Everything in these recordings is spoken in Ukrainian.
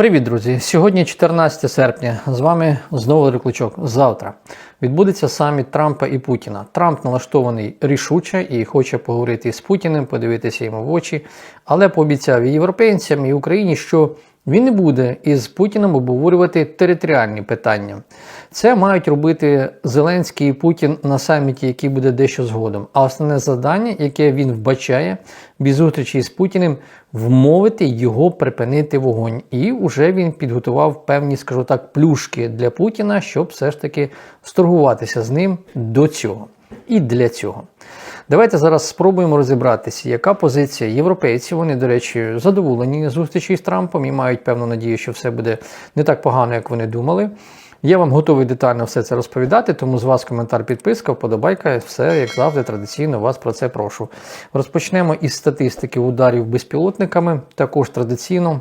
Привіт, друзі! Сьогодні 14 серпня. З вами знову Рекличок. Завтра відбудеться саміт Трампа і Путіна. Трамп налаштований рішуче і хоче поговорити з Путіним, подивитися йому в очі, але пообіцяв і європейцям і Україні, що він не буде із Путіним обговорювати територіальні питання. Це мають робити Зеленський і Путін на саміті, який буде дещо згодом. А основне завдання, яке він вбачає без зустрічі з Путіним, вмовити його припинити вогонь. І вже він підготував певні, скажу так, плюшки для Путіна, щоб все ж таки сторгуватися з ним до цього. І для цього. Давайте зараз спробуємо розібратися, яка позиція європейців. Вони, до речі, задоволені зустрічі з Трампом і мають певну надію, що все буде не так погано, як вони думали. Я вам готовий детально все це розповідати, тому з вас коментар, підписка, вподобайка, все, як завжди, традиційно вас про це прошу. Розпочнемо із статистики ударів безпілотниками, також традиційно.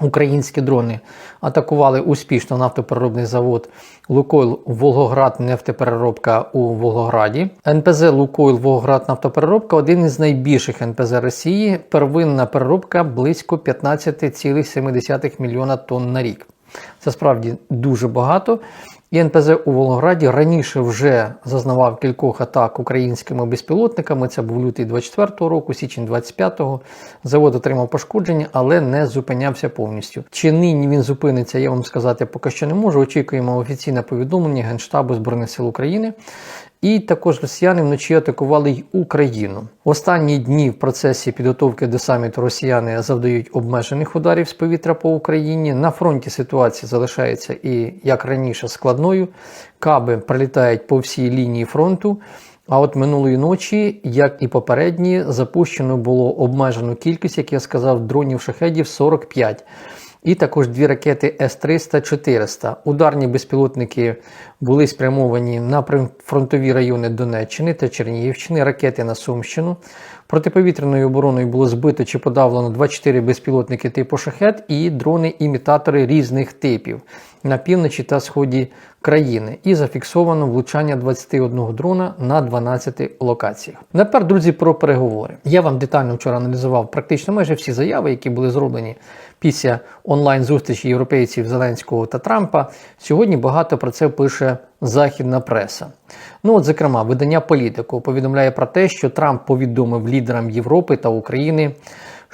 Українські дрони атакували успішно нафтопереробний завод Лукойл Волгоград нефтепереробка у Волгограді. НПЗ Лукойл Волгоград нафтопереробка один із найбільших НПЗ Росії. Первинна переробка близько 15,7 мільйона тонн на рік. Це справді дуже багато. НПЗ у Волгограді раніше вже зазнавав кількох атак українськими безпілотниками. Це був лютий 24-го року, січень 25-го. Завод отримав пошкодження, але не зупинявся повністю. Чи нині він зупиниться, я вам сказати поки що не можу. Очікуємо офіційне повідомлення Генштабу Збройних сил України. І також росіяни вночі атакували й Україну. Останні дні в процесі підготовки до саміту росіяни завдають обмежених ударів з повітря по Україні. На фронті ситуація залишається і як раніше складною. Каби прилітають по всій лінії фронту. А от минулої ночі, як і попередні, запущено було обмежену кількість, як я сказав, дронів шахедів 45. І також дві ракети С-300-400. Ударні безпілотники були спрямовані на фронтові райони Донеччини та Чернігівщини, ракети на Сумщину. Протиповітряною обороною було збито чи подавлено 24 безпілотники типу шахет і дрони-імітатори різних типів на півночі та сході країни. І зафіксовано влучання 21 дрона на 12 локаціях. Тепер, друзі, про переговори. Я вам детально вчора аналізував практично майже всі заяви, які були зроблені після онлайн-зустрічі європейців Зеленського та Трампа. Сьогодні багато про це пише західна преса. Ну, от, зокрема, видання політику повідомляє про те, що Трамп повідомив лідерам Європи та України.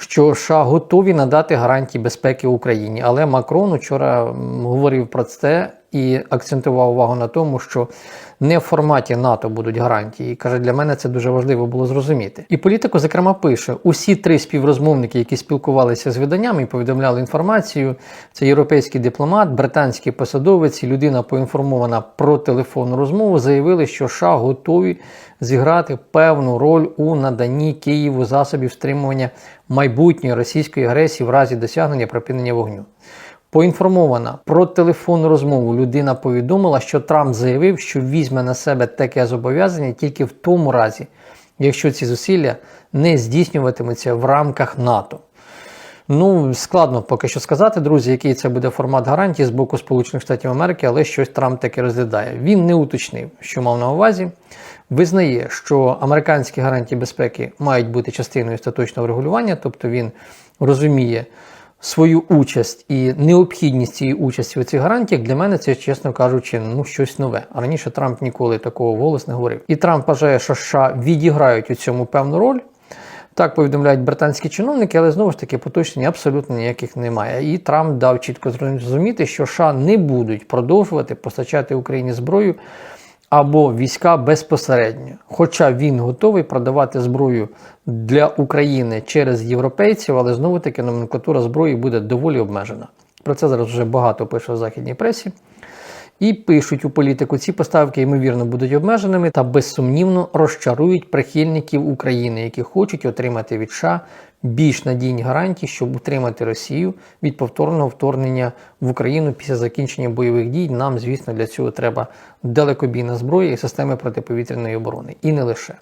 Що США готові надати гарантії безпеки Україні, але Макрон учора говорив про це і акцентував увагу на тому, що не в форматі НАТО будуть гарантії. Каже, для мене це дуже важливо було зрозуміти. І політику, зокрема, пише: усі три співрозмовники, які спілкувалися з виданнями і повідомляли інформацію. Це європейський дипломат, британський посадовець і людина поінформована про телефонну розмову, заявили, що США готові зіграти певну роль у наданні Києву засобів стримування майбутньої російської агресії в разі досягнення припинення вогню. Поінформована про телефонну розмову людина повідомила, що Трамп заявив, що візьме на себе таке зобов'язання тільки в тому разі, якщо ці зусилля не здійснюватимуться в рамках НАТО. Ну, складно поки що сказати, друзі, який це буде формат гарантії з боку Сполучених Штатів Америки, але щось Трамп таки розглядає. Він не уточнив, що мав на увазі. Визнає, що американські гарантії безпеки мають бути частиною остаточного регулювання, тобто він розуміє свою участь і необхідність цієї участі у цих гарантіях для мене це, чесно кажучи, ну щось нове. А раніше Трамп ніколи такого голос не говорив. І Трамп вважає, що США відіграють у цьому певну роль. Так повідомляють британські чиновники, але знову ж таки поточнень абсолютно ніяких немає. І Трамп дав чітко зрозуміти, що США не будуть продовжувати постачати Україні зброю або війська безпосередньо. Хоча він готовий продавати зброю для України через європейців, але знову таки номенклатура зброї буде доволі обмежена. Про це зараз вже багато пише в західній пресі. І пишуть у політику, ці поставки, ймовірно, будуть обмеженими та безсумнівно розчарують прихильників України, які хочуть отримати від США більш надійні гарантії, щоб утримати Росію від повторного вторгнення в Україну після закінчення бойових дій. Нам, звісно, для цього треба далекобійна зброя і системи протиповітряної оборони. І не лише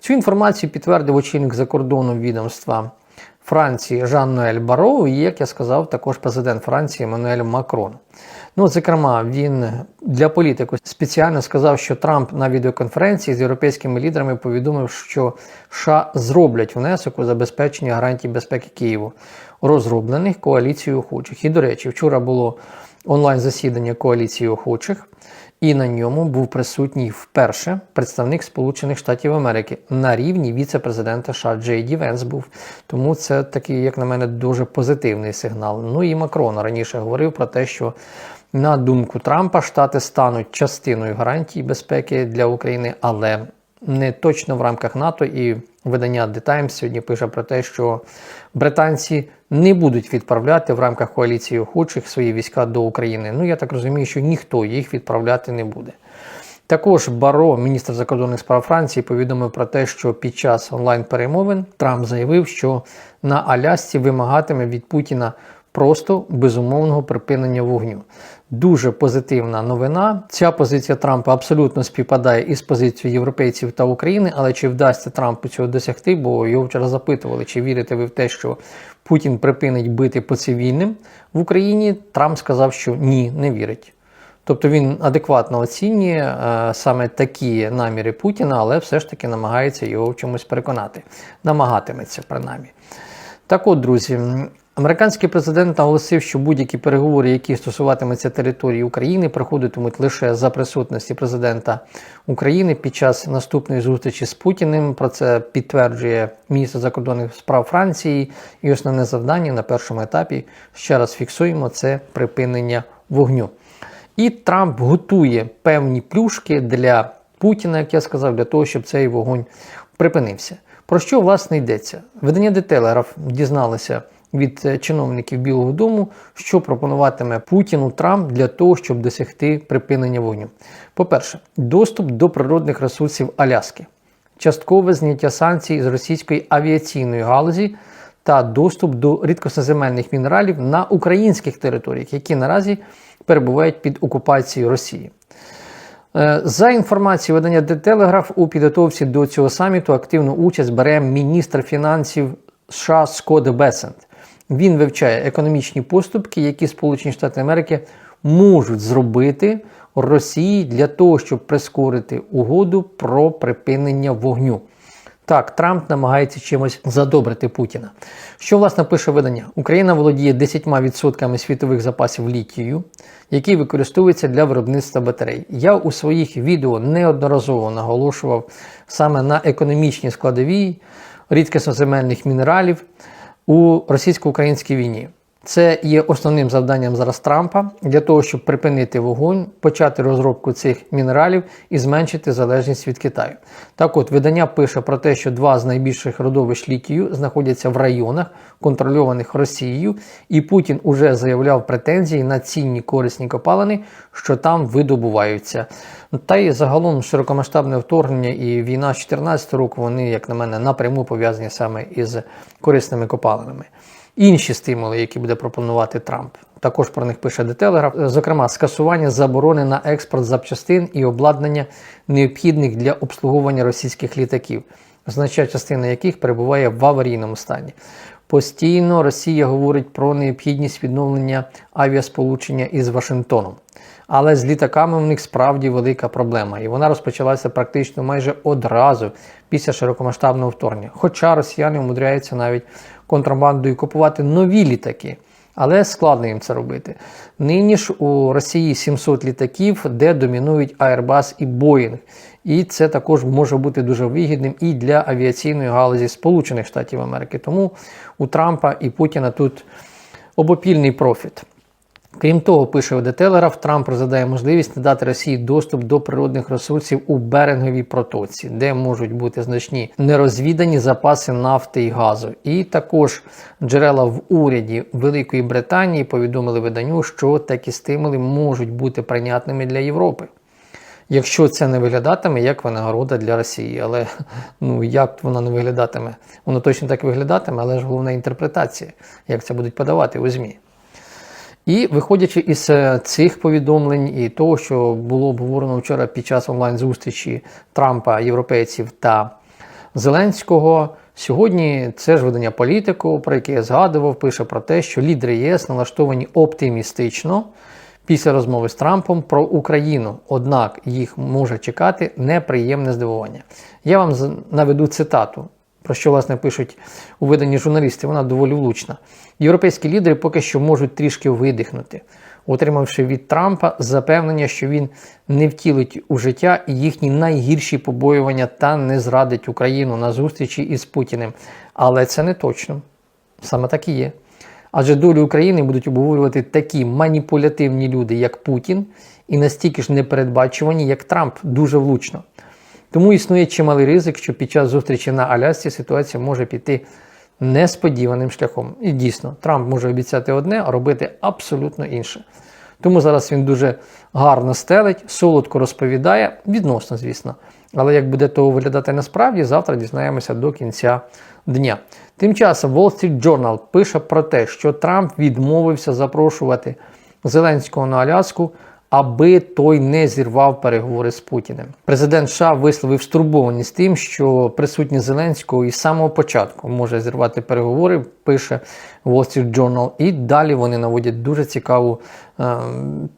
цю інформацію підтвердив очільник закордонного відомства Франції Жан-Ноель Баро і, як я сказав, також президент Франції Еммануель Макрон. Ну, зокрема, він для політику спеціально сказав, що Трамп на відеоконференції з європейськими лідерами повідомив, що США зроблять внесок у забезпечення гарантій безпеки Києву, розроблених коаліцією охочих. І, до речі, вчора було онлайн засідання коаліції охочих. І на ньому був присутній вперше представник Сполучених Штатів Америки на рівні віце-президента США Джей Ді Венс був. Тому це такий, як на мене, дуже позитивний сигнал. Ну і Макрон раніше говорив про те, що на думку Трампа Штати стануть частиною гарантій безпеки для України, але не точно в рамках НАТО. І видання The Times сьогодні пише про те, що британці не будуть відправляти в рамках коаліції охочих свої війська до України. Ну я так розумію, що ніхто їх відправляти не буде. Також Баро, міністр закордонних справ Франції, повідомив про те, що під час онлайн-перемовин Трамп заявив, що на Алясці вимагатиме від Путіна просто безумовного припинення вогню. Дуже позитивна новина. Ця позиція Трампа абсолютно співпадає із позицією європейців та України. Але чи вдасться Трампу цього досягти? Бо його вчора запитували, чи вірите ви в те, що Путін припинить бити по цивільним в Україні? Трамп сказав, що ні, не вірить. Тобто він адекватно оцінює е, саме такі наміри Путіна, але все ж таки намагається його в чомусь переконати. Намагатиметься принаймні. Так от, друзі, американський президент наголосив, що будь-які переговори, які стосуватимуться території України, проходитимуть лише за присутності президента України під час наступної зустрічі з Путіним. Про це підтверджує міністр закордонних справ Франції. І основне завдання на першому етапі ще раз фіксуємо це припинення вогню. І Трамп готує певні плюшки для Путіна, як я сказав, для того, щоб цей вогонь припинився. Про що власне йдеться? Видання Telegraph дізналося від е, чиновників Білого Дому, що пропонуватиме Путіну Трамп для того, щоб досягти припинення вогню. По-перше, доступ до природних ресурсів Аляски, часткове зняття санкцій з російської авіаційної галузі та доступ до рідкосноземельних мінералів на українських територіях, які наразі перебувають під окупацією Росії. Е, За інформацією видання The Telegraph, у підготовці до цього саміту активну участь бере міністр фінансів США Скотт Бесент. Він вивчає економічні поступки, які Сполучені Штати Америки можуть зробити Росії для того, щоб прискорити угоду про припинення вогню. Так, Трамп намагається чимось задобрити Путіна. Що власне пише видання? Україна володіє 10% світових запасів літію, які використовуються для виробництва батарей. Я у своїх відео неодноразово наголошував саме на економічній складовій рідкісноземельних мінералів у російсько-українській війні. Це є основним завданням зараз Трампа для того, щоб припинити вогонь, почати розробку цих мінералів і зменшити залежність від Китаю. Так от видання пише про те, що два з найбільших родовищ літію знаходяться в районах, контрольованих Росією, і Путін уже заявляв претензії на цінні корисні копалини, що там видобуваються. Та й загалом широкомасштабне вторгнення і війна з 2014 року вони, як на мене, напряму пов'язані саме із корисними копалинами інші стимули, які буде пропонувати Трамп. Також про них пише Telegraph. Зокрема, скасування заборони на експорт запчастин і обладнання необхідних для обслуговування російських літаків, значна частина яких перебуває в аварійному стані. Постійно Росія говорить про необхідність відновлення авіасполучення із Вашингтоном. Але з літаками в них справді велика проблема, і вона розпочалася практично майже одразу після широкомасштабного вторгнення. Хоча росіяни умудряються навіть контрабандою купувати нові літаки. Але складно їм це робити. Нині ж у Росії 700 літаків, де домінують Airbus і Boeing. І це також може бути дуже вигідним і для авіаційної галузі Сполучених Штатів Америки. Тому у Трампа і Путіна тут обопільний профіт. Крім того, пише Telegraph, Трамп розглядає можливість надати Росії доступ до природних ресурсів у Беринговій протоці, де можуть бути значні нерозвідані запаси нафти і газу. І також джерела в уряді Великої Британії повідомили виданню, що такі стимули можуть бути прийнятними для Європи. Якщо це не виглядатиме як винагорода для Росії, але ну як вона не виглядатиме, воно точно так виглядатиме, але ж головна інтерпретація, як це будуть подавати у ЗМІ. І виходячи із е, цих повідомлень і того, що було обговорено вчора під час онлайн-зустрічі Трампа, європейців та Зеленського, Сьогодні це ж видання політику, про яке я згадував, пише про те, що лідери ЄС налаштовані оптимістично після розмови з Трампом про Україну. Однак їх може чекати неприємне здивування. Я вам наведу цитату, про що власне пишуть у виданні журналісти. Вона доволі влучна. Європейські лідери поки що можуть трішки видихнути, отримавши від Трампа запевнення, що він не втілить у життя їхні найгірші побоювання та не зрадить Україну на зустрічі із Путіним. Але це не точно. Саме так і є. Адже долю України будуть обговорювати такі маніпулятивні люди, як Путін, і настільки ж непередбачувані, як Трамп, дуже влучно. Тому існує чималий ризик, що під час зустрічі на Алясці ситуація може піти несподіваним шляхом. І дійсно, Трамп може обіцяти одне, а робити абсолютно інше. Тому зараз він дуже гарно стелить, солодко розповідає, відносно, звісно. Але як буде того виглядати насправді, завтра дізнаємося до кінця дня. Тим часом Wall Street Journal пише про те, що Трамп відмовився запрошувати Зеленського на Аляску, аби той не зірвав переговори з Путіним. Президент США висловив стурбованість тим, що присутність Зеленського із самого початку може зірвати переговори, пише Wall Street Journal. І далі вони наводять дуже цікаву е,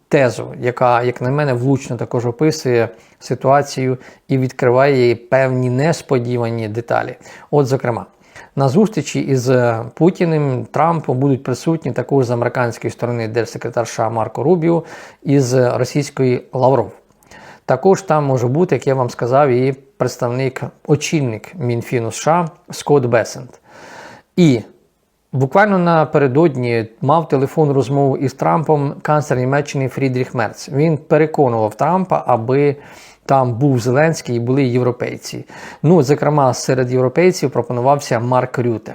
тезу, яка, як на мене, влучно також описує ситуацію і відкриває їй певні несподівані деталі. От, зокрема. На зустрічі із е, Путіним Трампом будуть присутні також з американської сторони держсекретар США Марко Рубіо і з російської Лавров. Також там може бути, як я вам сказав, і представник, очільник Мінфіну США Скотт Бесент. І буквально напередодні мав телефонну розмову із Трампом канцлер Німеччини Фрідріх Мерц. Він переконував Трампа, аби там був Зеленський і були європейці. Ну, зокрема, серед європейців пропонувався Марк Рюте.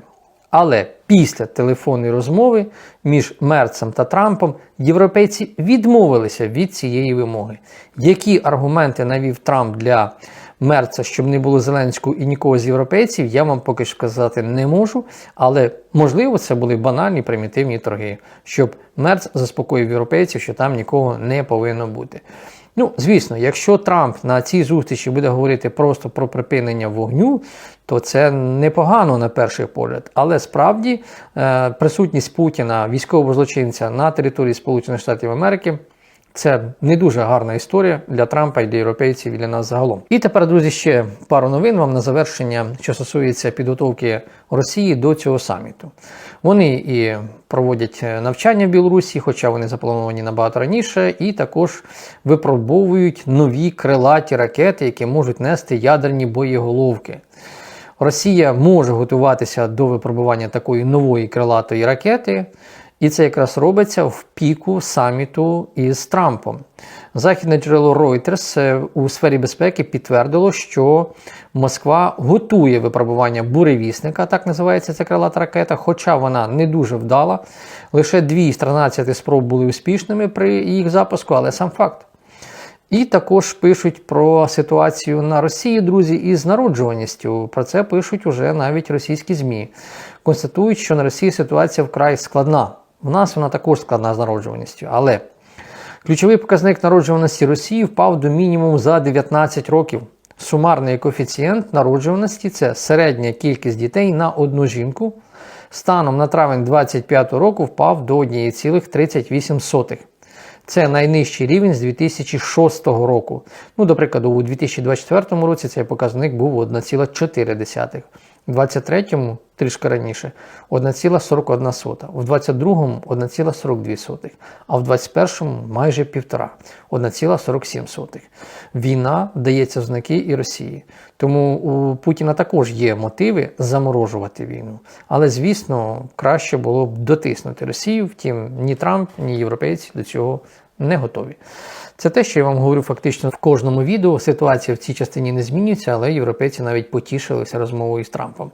Але після телефонної розмови між Мерцем та Трампом європейці відмовилися від цієї вимоги. Які аргументи навів Трамп для Мерца, щоб не було Зеленського і нікого з європейців, я вам поки що сказати не можу. Але можливо, це були банальні примітивні торги, щоб Мерц заспокоїв європейців, що там нікого не повинно бути. Ну, звісно, якщо Трамп на цій зустрічі буде говорити просто про припинення вогню, то це непогано на перший погляд. Але справді е, присутність Путіна, військового злочинця на території Сполучених Штатів Америки. Це не дуже гарна історія для Трампа і для європейців і для нас загалом. І тепер, друзі, ще пару новин вам на завершення, що стосується підготовки Росії до цього саміту. Вони і проводять навчання в Білорусі, хоча вони заплановані набагато раніше, і також випробовують нові крилаті ракети, які можуть нести ядерні боєголовки. Росія може готуватися до випробування такої нової крилатої ракети. І це якраз робиться в піку саміту із Трампом. Західне джерело Reuters е, у сфері безпеки підтвердило, що Москва готує випробування буревісника, так називається ця крилата ракета, хоча вона не дуже вдала. Лише дві з 13 спроб були успішними при їх запуску, але сам факт. І також пишуть про ситуацію на Росії, друзі, із народжуваністю. Про це пишуть уже навіть російські ЗМІ. Констатують, що на Росії ситуація вкрай складна. В нас вона також складна з народжуваністю. Але ключовий показник народжуваності Росії впав до мінімуму за 19 років. Сумарний коефіцієнт народжуваності це середня кількість дітей на одну жінку. Станом на травень 2025 року впав до 1,38. Це найнижчий рівень з 2006 року. Ну, до прикладу, у 2024 році цей показник був 1,4. У 2023 трішки раніше 1,41, у 2022 1,42, а в 2021 майже півтора 1,47. Війна дається в знаки і Росії. Тому у Путіна також є мотиви заморожувати війну. Але, звісно, краще було б дотиснути Росію, втім, ні Трамп, ні європейці до цього не готові. Це те, що я вам говорю фактично в кожному відео. Ситуація в цій частині не змінюється, але європейці навіть потішилися розмовою з Трампом.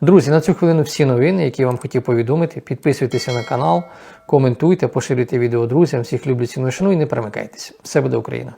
Друзі, на цю хвилину всі новини, які я вам хотів повідомити. Підписуйтеся на канал, коментуйте, поширюйте відео друзям. Всіх люблю ціну шану і не перемикайтеся. Все буде Україна!